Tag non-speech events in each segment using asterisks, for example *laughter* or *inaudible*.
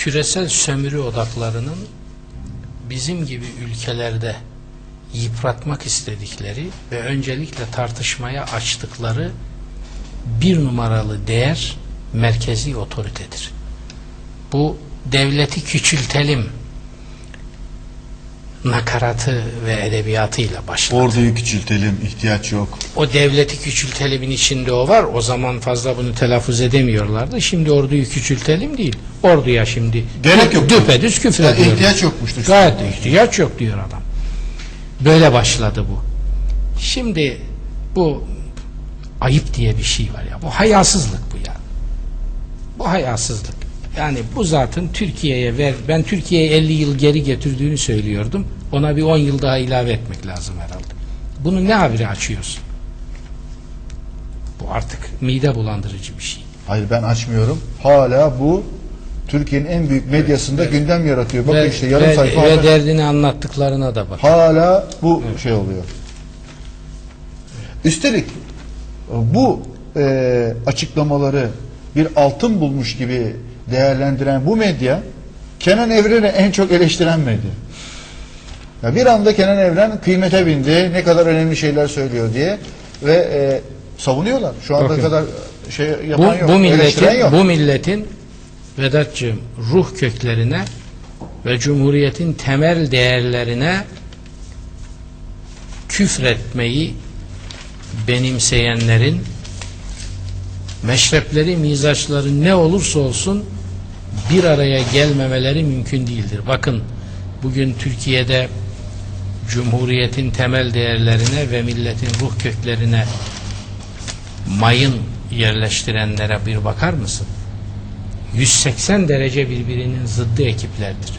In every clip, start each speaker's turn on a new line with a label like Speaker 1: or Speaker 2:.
Speaker 1: küresel sömürü odaklarının bizim gibi ülkelerde yıpratmak istedikleri ve öncelikle tartışmaya açtıkları bir numaralı değer merkezi otoritedir. Bu devleti küçültelim nakaratı ve edebiyatıyla başladı.
Speaker 2: Orduyu küçültelim, ihtiyaç yok.
Speaker 1: O devleti küçültelimin içinde o var. O zaman fazla bunu telaffuz edemiyorlardı. Şimdi orduyu küçültelim değil. Orduya şimdi
Speaker 2: Gerek yok.
Speaker 1: düpedüz küfür
Speaker 2: Ya
Speaker 1: ediyor.
Speaker 2: ihtiyaç yokmuştur.
Speaker 1: Gayet de ihtiyaç yok diyor adam. Böyle başladı bu. Şimdi bu ayıp diye bir şey var ya. Bu hayasızlık bu ya. Bu hayasızlık. Yani bu zatın Türkiye'ye ver, ben Türkiye'ye 50 yıl geri getirdiğini söylüyordum. Ona bir 10 yıl daha ilave etmek lazım herhalde. Bunu ne habire açıyorsun? Bu artık mide bulandırıcı bir şey.
Speaker 2: Hayır ben açmıyorum. Hala bu Türkiye'nin en büyük medyasında gündem yaratıyor. Bakın
Speaker 1: ve,
Speaker 2: işte yarım
Speaker 1: ve-
Speaker 2: sayfa
Speaker 1: ve derdini anlattıklarına da bak.
Speaker 2: Hala bu şey oluyor. Üstelik bu e, açıklamaları bir altın bulmuş gibi değerlendiren bu medya Kenan Evren'i en çok eleştiren medya. Ya bir anda Kenan Evren kıymete bindi, ne kadar önemli şeyler söylüyor diye ve e, savunuyorlar. Şu anda
Speaker 1: Bakın.
Speaker 2: kadar şey
Speaker 1: Bu,
Speaker 2: yapan yok,
Speaker 1: bu milletin
Speaker 2: yok.
Speaker 1: bu milletin Vedat'cığım ruh köklerine ve Cumhuriyet'in temel değerlerine küfretmeyi benimseyenlerin meşrepleri, mizaçları ne olursa olsun bir araya gelmemeleri mümkün değildir. Bakın bugün Türkiye'de Cumhuriyet'in temel değerlerine ve milletin ruh köklerine mayın yerleştirenlere bir bakar mısın? 180 derece birbirinin zıddı ekiplerdir.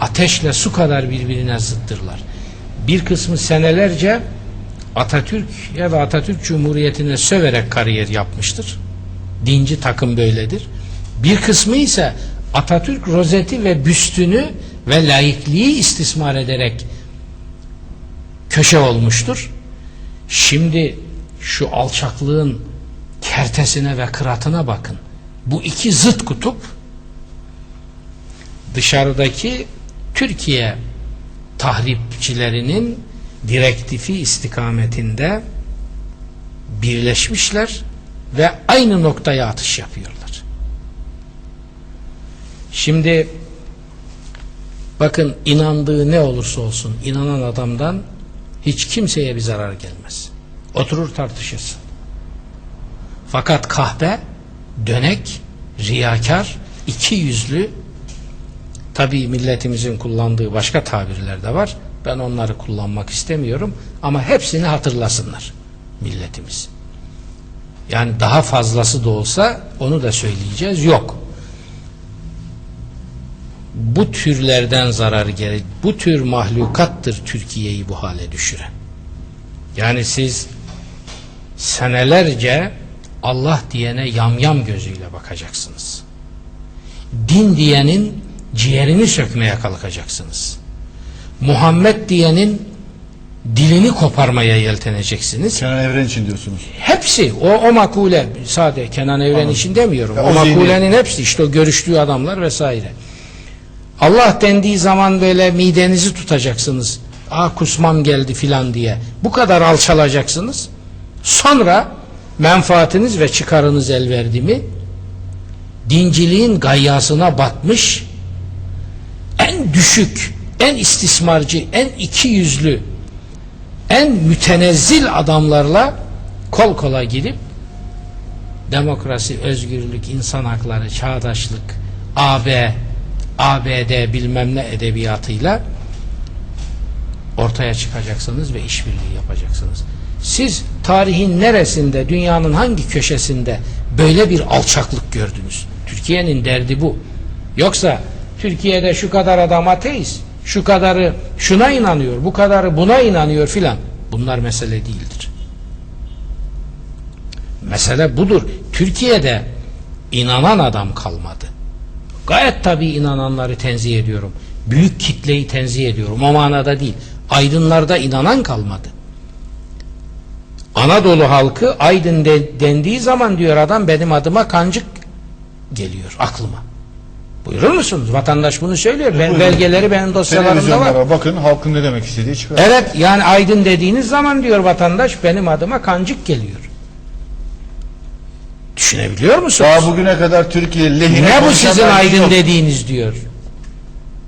Speaker 1: Ateşle su kadar birbirine zıttırlar. Bir kısmı senelerce Atatürk ya da Atatürk Cumhuriyeti'ne söverek kariyer yapmıştır. Dinci takım böyledir. Bir kısmı ise Atatürk rozeti ve büstünü ve laikliği istismar ederek köşe olmuştur. Şimdi şu alçaklığın kertesine ve kıratına bakın. Bu iki zıt kutup dışarıdaki Türkiye tahripçilerinin direktifi istikametinde birleşmişler ve aynı noktaya atış yapıyorlar. Şimdi bakın inandığı ne olursa olsun inanan adamdan hiç kimseye bir zarar gelmez. Oturur tartışırsın. Fakat kahpe, dönek, riyakar, iki yüzlü tabi milletimizin kullandığı başka tabirler de var. Ben onları kullanmak istemiyorum ama hepsini hatırlasınlar milletimiz. Yani daha fazlası da olsa onu da söyleyeceğiz. Yok. Bu türlerden zarar gelir. Bu tür mahlukattır Türkiye'yi bu hale düşüren. Yani siz senelerce Allah diyene yamyam gözüyle bakacaksınız. Din diyenin ciğerini sökmeye kalkacaksınız. Muhammed diyenin dilini koparmaya yelteneceksiniz.
Speaker 2: Kenan Evren için diyorsunuz.
Speaker 1: Hepsi o, o makule sade Kenan Evren
Speaker 2: Anladım.
Speaker 1: için demiyorum.
Speaker 2: Ya
Speaker 1: o
Speaker 2: o zihni-
Speaker 1: makulenin hepsi işte o görüştüğü adamlar vesaire. Allah dendiği zaman böyle midenizi tutacaksınız. Aa kusmam geldi filan diye. Bu kadar alçalacaksınız. Sonra menfaatiniz ve çıkarınız el verdi mi dinciliğin gayyasına batmış en düşük, en istismarcı, en iki yüzlü, en mütenezzil adamlarla kol kola girip demokrasi, özgürlük, insan hakları, çağdaşlık, AB, ABD bilmem ne edebiyatıyla ortaya çıkacaksınız ve işbirliği yapacaksınız. Siz tarihin neresinde, dünyanın hangi köşesinde böyle bir alçaklık gördünüz? Türkiye'nin derdi bu. Yoksa Türkiye'de şu kadar adam ateist, şu kadarı şuna inanıyor, bu kadarı buna inanıyor filan. Bunlar mesele değildir. Mesele budur. Türkiye'de inanan adam kalmadı. Gayet tabii inananları tenzih ediyorum. Büyük kitleyi tenzih ediyorum. O manada değil. Aydınlarda inanan kalmadı. Anadolu halkı Aydın de- dendiği zaman diyor adam benim adıma kancık geliyor aklıma. Buyurur musunuz? Vatandaş bunu söylüyor. Ben, belgeleri benim dosyalarımda var.
Speaker 2: Bakın halkın ne demek istediği çıkar.
Speaker 1: Evet yani aydın dediğiniz zaman diyor vatandaş benim adıma kancık geliyor. Düşünebiliyor musunuz?
Speaker 2: Daha bugüne kadar Türkiye lehine
Speaker 1: Ne bu sizin aydın
Speaker 2: yok.
Speaker 1: dediğiniz diyor.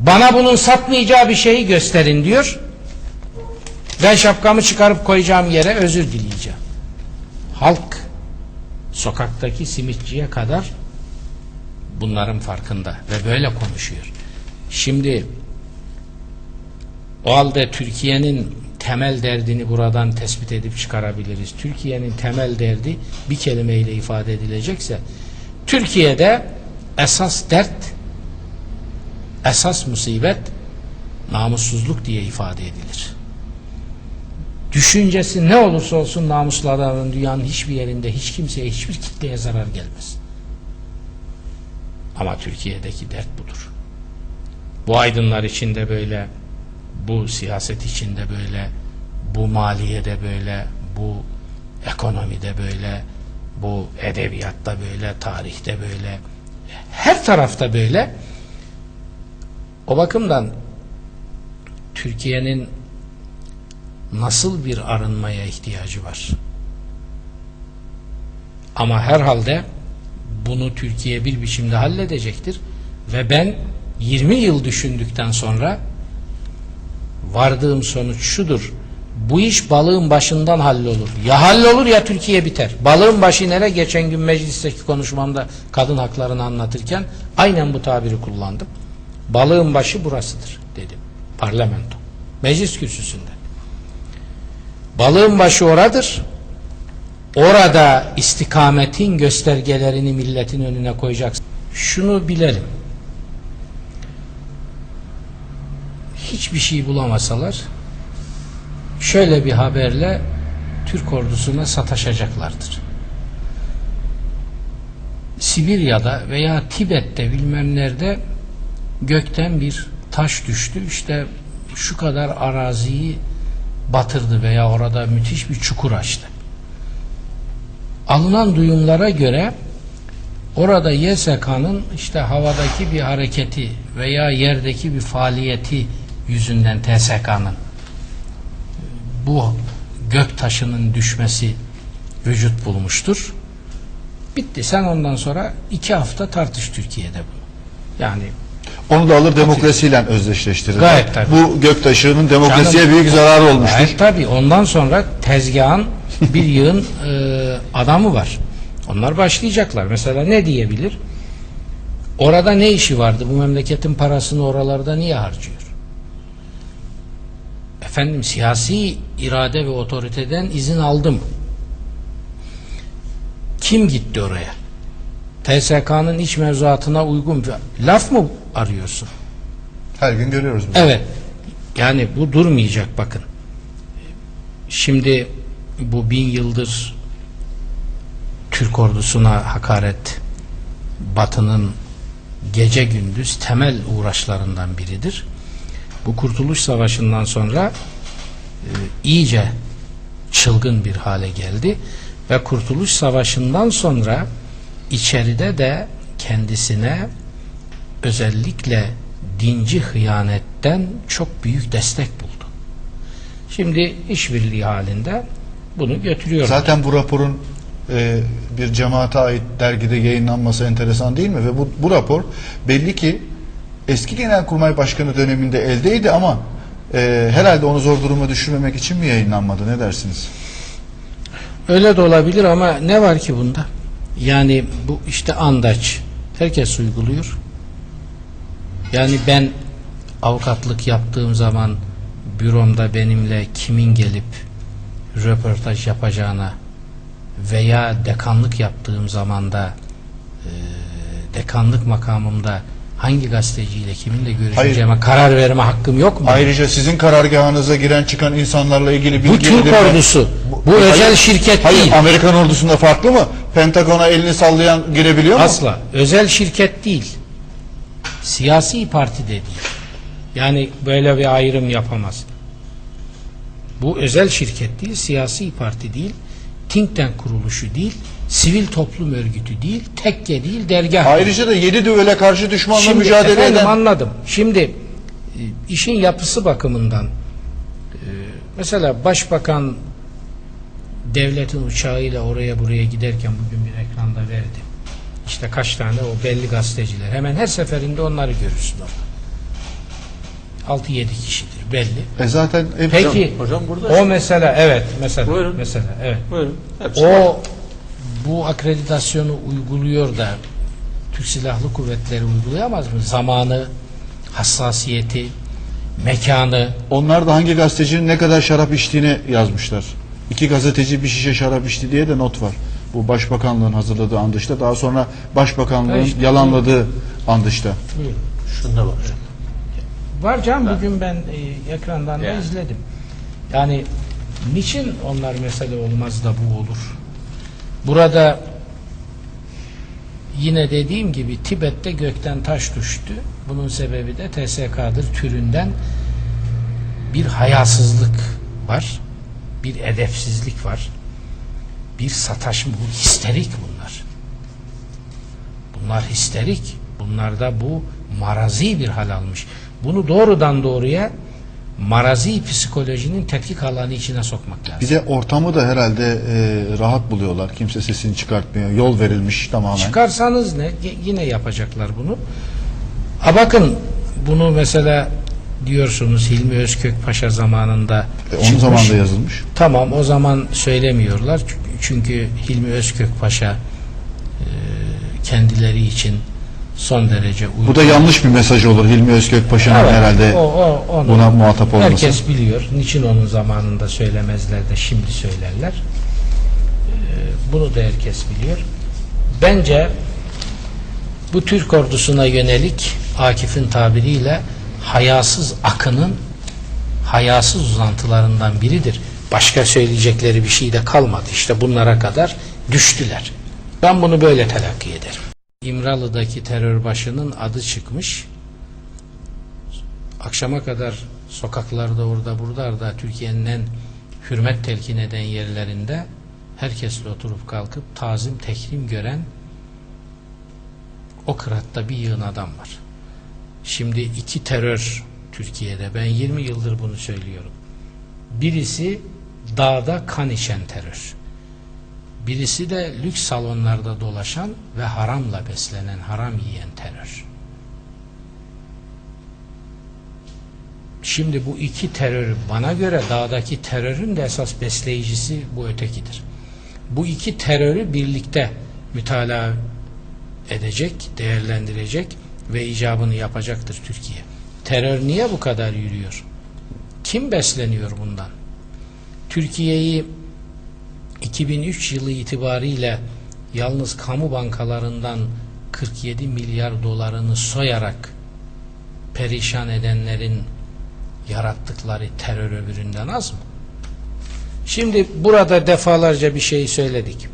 Speaker 1: Bana bunun satmayacağı bir şeyi gösterin diyor. Ben şapkamı çıkarıp koyacağım yere özür dileyeceğim. Halk sokaktaki simitçiye kadar bunların farkında ve böyle konuşuyor. Şimdi o halde Türkiye'nin temel derdini buradan tespit edip çıkarabiliriz. Türkiye'nin temel derdi bir kelimeyle ifade edilecekse Türkiye'de esas dert esas musibet namussuzluk diye ifade edilir. Düşüncesi ne olursa olsun namuslu adamın dünyanın hiçbir yerinde hiç kimseye hiçbir kitleye zarar gelmez. Ama Türkiye'deki dert budur. Bu aydınlar içinde böyle, bu siyaset içinde böyle, bu maliyede böyle, bu ekonomide böyle, bu edebiyatta böyle, tarihte böyle, her tarafta böyle. O bakımdan Türkiye'nin nasıl bir arınmaya ihtiyacı var? Ama herhalde bunu Türkiye bir biçimde halledecektir ve ben 20 yıl düşündükten sonra vardığım sonuç şudur. Bu iş balığın başından hallolur. Ya hallolur ya Türkiye biter. Balığın başı nere? Geçen gün meclisteki konuşmamda kadın haklarını anlatırken aynen bu tabiri kullandım. Balığın başı burasıdır dedim. Parlamento. Meclis kürsüsünde. Balığın başı oradır. Orada istikametin göstergelerini milletin önüne koyacaksın. Şunu bilelim. Hiçbir şey bulamasalar şöyle bir haberle Türk ordusuna sataşacaklardır. Sibirya'da veya Tibet'te bilmem nerede gökten bir taş düştü. İşte şu kadar araziyi batırdı veya orada müthiş bir çukur açtı. Alınan duyumlara göre orada YSK'nın işte havadaki bir hareketi veya yerdeki bir faaliyeti yüzünden TSK'nın bu gök taşının düşmesi vücut bulmuştur. Bitti. Sen ondan sonra iki hafta tartış Türkiye'de bunu. Yani
Speaker 2: Onu da alır demokrasiyle özdeşleştirir.
Speaker 1: Gayet tabii.
Speaker 2: Bu göktaşının demokrasiye
Speaker 1: Canım-
Speaker 2: büyük zararı olmuştur.
Speaker 1: Evet tabii ondan sonra tezgahın *laughs* bir yığın e, adamı var. Onlar başlayacaklar. Mesela ne diyebilir? Orada ne işi vardı? Bu memleketin parasını oralarda niye harcıyor? Efendim siyasi irade ve otoriteden izin aldım. Kim gitti oraya? TSK'nın iç mevzuatına uygun bir laf mı arıyorsun?
Speaker 2: Her gün görüyoruz bunu.
Speaker 1: Evet. Yani bu durmayacak bakın. Şimdi bu bin yıldır Türk ordusuna hakaret Batı'nın gece gündüz temel uğraşlarından biridir. Bu Kurtuluş Savaşı'ndan sonra e, iyice çılgın bir hale geldi ve Kurtuluş Savaşı'ndan sonra içeride de kendisine özellikle dinci hıyanetten çok büyük destek buldu. Şimdi işbirliği halinde bunu götürüyorlar.
Speaker 2: Zaten bu raporun e, bir cemaate ait dergide yayınlanması enteresan değil mi? Ve bu, bu rapor belli ki eski Genelkurmay Başkanı döneminde eldeydi ama e, herhalde onu zor duruma düşürmemek için mi yayınlanmadı? Ne dersiniz?
Speaker 1: Öyle de olabilir ama ne var ki bunda? Yani bu işte andaç. Herkes uyguluyor. Yani ben avukatlık yaptığım zaman büromda benimle kimin gelip röportaj yapacağına veya dekanlık yaptığım zaman da e, dekanlık makamımda hangi gazeteciyle kiminle görüşeceğime karar verme hakkım yok mu?
Speaker 2: Ayrıca sizin karargahınıza giren çıkan insanlarla ilgili bilgi
Speaker 1: Bu Türk ordusu. Bu,
Speaker 2: Hayır,
Speaker 1: özel şirket
Speaker 2: hayır,
Speaker 1: değil.
Speaker 2: Amerikan ordusunda farklı mı? Pentagon'a elini sallayan girebiliyor mu?
Speaker 1: Asla. Özel şirket değil. Siyasi parti de değil. Yani böyle bir ayrım yapamaz. Bu özel şirket değil, siyasi parti değil. think tank kuruluşu değil, sivil toplum örgütü değil, tekke değil, dergah.
Speaker 2: Ayrıca da yedi düvele karşı düşmanla
Speaker 1: Şimdi
Speaker 2: mücadele
Speaker 1: efendim
Speaker 2: eden
Speaker 1: anladım. Şimdi e, işin yapısı bakımından e, mesela başbakan devletin uçağıyla oraya buraya giderken bugün bir ekranda verdi. İşte kaç tane o belli gazeteciler. Hemen her seferinde onları görürsün orada. 6-7 kişidir belli.
Speaker 2: e zaten hep
Speaker 1: Peki
Speaker 3: hocam burada-
Speaker 1: o mesela evet mesela
Speaker 3: Buyurun.
Speaker 1: mesela evet.
Speaker 3: Buyurun. Hepsi var.
Speaker 1: Bu akreditasyonu uyguluyor da Türk Silahlı Kuvvetleri uygulayamaz mı? Zamanı, hassasiyeti, mekanı.
Speaker 2: onlar da hangi gazetecinin ne kadar şarap içtiğini yazmışlar. İki gazeteci bir şişe şarap içti diye de not var. Bu başbakanlığın hazırladığı andışta daha sonra başbakanlığın
Speaker 1: işte.
Speaker 2: yalanladığı andışta.
Speaker 1: Buyurun.
Speaker 3: Şunda var hocam.
Speaker 1: Var canım bugün ben e, ekrandan da
Speaker 3: Yani.
Speaker 1: izledim. Yani niçin onlar mesele olmaz da bu olur? Burada yine dediğim gibi Tibet'te gökten taş düştü. Bunun sebebi de TSK'dır türünden bir hayasızlık var. Bir edepsizlik var. Bir sataşma, bu histerik bunlar. Bunlar histerik. Bunlarda bu marazi bir hal almış. Bunu doğrudan doğruya marazi psikolojinin tetkik alanı içine sokmak lazım.
Speaker 2: Bir de ortamı da herhalde e, rahat buluyorlar. Kimse sesini çıkartmıyor. Yol verilmiş tamamen.
Speaker 1: Çıkarsanız ne? Yine yapacaklar bunu. Ha bakın bunu mesela diyorsunuz Hilmi Özkök Paşa zamanında
Speaker 2: E, onun zamanında yazılmış.
Speaker 1: Tamam o zaman söylemiyorlar. Çünkü- Çünkü Hilmi Özkök Paşa e, kendileri için son derece uygun.
Speaker 2: Bu da yanlış bir mesaj olur Hilmi Özkök Paşa'nın
Speaker 1: Evet,
Speaker 2: herhalde
Speaker 1: o, o, onu
Speaker 2: buna muhatap olması.
Speaker 1: Herkes biliyor. Niçin onun zamanında söylemezler de şimdi söylerler. Ee, bunu da herkes biliyor. Bence bu Türk ordusuna yönelik Akif'in tabiriyle hayasız akının hayasız uzantılarından biridir. Başka söyleyecekleri bir şey de kalmadı. İşte bunlara kadar düştüler. Ben bunu böyle telakki ederim. İmralı'daki terör başının adı çıkmış akşama kadar sokaklarda orada burada da Türkiye'nin en hürmet telkin eden yerlerinde herkesle oturup kalkıp tazim tekrim gören o kıratta bir yığın adam var. Şimdi iki terör Türkiye'de ben 20 yıldır bunu söylüyorum. Birisi dağda kan içen terör. Birisi de lüks salonlarda dolaşan ve haramla beslenen, haram yiyen terör. Şimdi bu iki terör bana göre dağdaki terörün de esas besleyicisi bu ötekidir. Bu iki terörü birlikte mütalaa edecek, değerlendirecek ve icabını yapacaktır Türkiye. Terör niye bu kadar yürüyor? Kim besleniyor bundan? Türkiye'yi 2003 yılı itibariyle yalnız kamu bankalarından 47 milyar dolarını soyarak perişan edenlerin yarattıkları terör öbüründen az mı? Şimdi burada defalarca bir şey söyledik.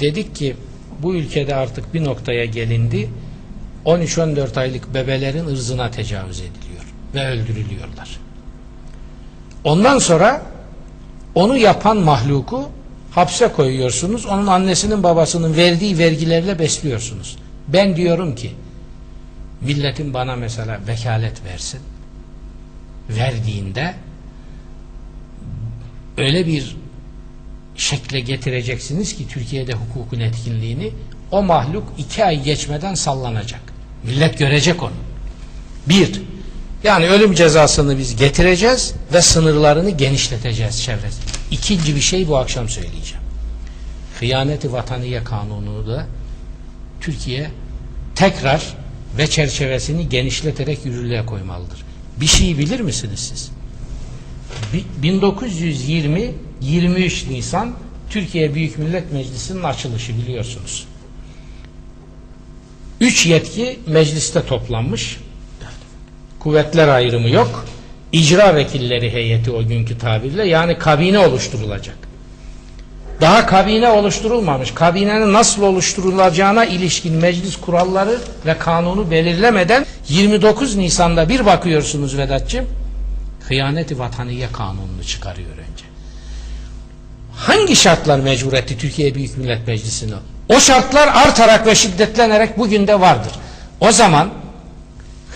Speaker 1: Dedik ki bu ülkede artık bir noktaya gelindi. 13-14 aylık bebelerin ırzına tecavüz ediliyor ve öldürülüyorlar. Ondan sonra onu yapan mahluku hapse koyuyorsunuz. Onun annesinin babasının verdiği vergilerle besliyorsunuz. Ben diyorum ki milletin bana mesela vekalet versin verdiğinde öyle bir şekle getireceksiniz ki Türkiye'de hukukun etkinliğini o mahluk iki ay geçmeden sallanacak. Millet görecek onu. Bir, yani ölüm cezasını biz getireceğiz ve sınırlarını genişleteceğiz çevresi. İkinci bir şey bu akşam söyleyeceğim. Hıyaneti Vataniye Kanunu da Türkiye tekrar ve çerçevesini genişleterek yürürlüğe koymalıdır. Bir şey bilir misiniz siz? Bi- 1920 23 Nisan Türkiye Büyük Millet Meclisi'nin açılışı biliyorsunuz. Üç yetki mecliste toplanmış. Kuvvetler ayrımı yok. İcra vekilleri heyeti o günkü tabirle yani kabine oluşturulacak. Daha kabine oluşturulmamış. Kabinenin nasıl oluşturulacağına ilişkin meclis kuralları ve kanunu belirlemeden 29 Nisan'da bir bakıyorsunuz Vedat'cığım hıyaneti vataniye kanununu çıkarıyor önce. hangi şartlar mecbur etti Türkiye Büyük Millet Meclisi'ni? O şartlar artarak ve şiddetlenerek bugün de vardır. O zaman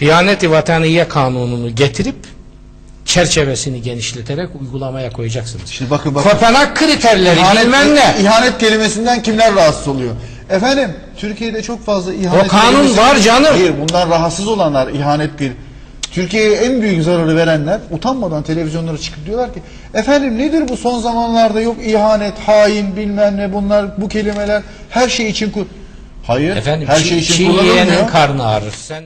Speaker 1: hıyanet-i vataniye kanununu getirip çerçevesini genişleterek uygulamaya koyacaksınız.
Speaker 2: Şimdi bakın bakın.
Speaker 1: Kopenhag kriterleri bilmem ne.
Speaker 2: İhanet kelimesinden kimler rahatsız oluyor? Efendim Türkiye'de çok fazla ihanet
Speaker 1: O kanun var canım.
Speaker 2: Hayır bundan rahatsız olanlar ihanet bir Türkiye'ye en büyük zararı verenler utanmadan televizyonlara çıkıp diyorlar ki efendim nedir bu son zamanlarda yok ihanet, hain bilmem ne bunlar bu kelimeler her şey için Hayır
Speaker 1: Efendim
Speaker 2: her
Speaker 1: çiğ,
Speaker 2: şey için
Speaker 1: çiğ
Speaker 2: kullanılmıyor.
Speaker 1: yiyenin karnı ağrır. Sen